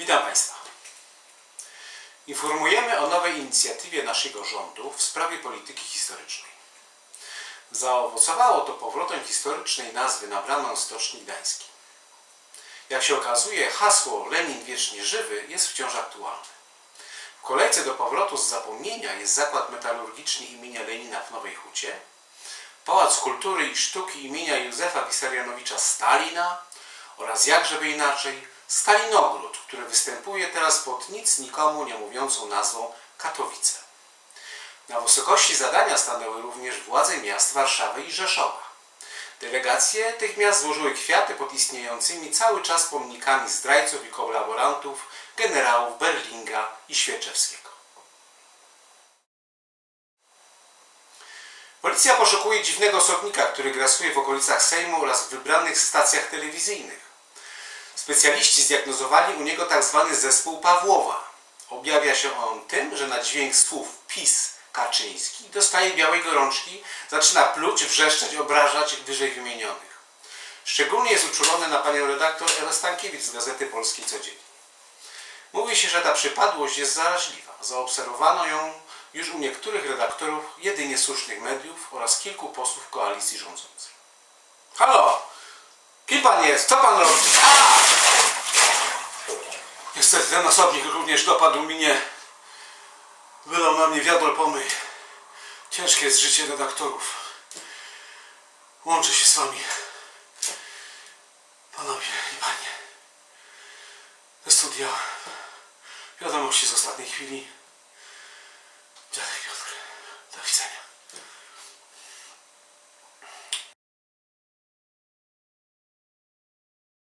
Witam Państwa. Informujemy o nowej inicjatywie naszego rządu w sprawie polityki historycznej. Zaowocowało to powrotem historycznej nazwy na bramę Stoczni Gdańskiej. Jak się okazuje, hasło Lenin wiecznie żywy jest wciąż aktualne. W kolejce do powrotu z zapomnienia jest zakład metalurgiczny imienia Lenina w Nowej Hucie, Pałac Kultury i Sztuki imienia Józefa Wissarionowicza Stalina oraz jakżeby inaczej Stalinogród, który występuje teraz pod nic nikomu nie mówiącą nazwą Katowice. Na wysokości zadania stanęły również władze miast Warszawy i Rzeszowa. Delegacje tych miast złożyły kwiaty pod istniejącymi cały czas pomnikami zdrajców i kolaborantów generałów Berlinga i Świeczewskiego. Policja poszukuje dziwnego osobnika, który grasuje w okolicach Sejmu oraz w wybranych stacjach telewizyjnych. Specjaliści zdiagnozowali u niego tzw. zespół Pawłowa. Objawia się on tym, że na dźwięk słów PiS Kaczyński dostaje białej gorączki, zaczyna pluć, wrzeszczeć, obrażać wyżej wymienionych. Szczególnie jest uczulony na panią redaktor Ewę Stankiewicz z Gazety Polskiej Codziennie. Mówi się, że ta przypadłość jest zaraźliwa. Zaobserwowano ją już u niektórych redaktorów jedynie słusznych mediów oraz kilku posłów koalicji rządzącej. Halo! Kim pan jest? Co pan robi? A! Niestety ten osobnik również dopadł mnie. Wylał na mnie wiadro pomyj. Ciężkie jest życie redaktorów. Łączę się z wami. Panowie i panie. Te studia. Wiadomości z ostatniej chwili.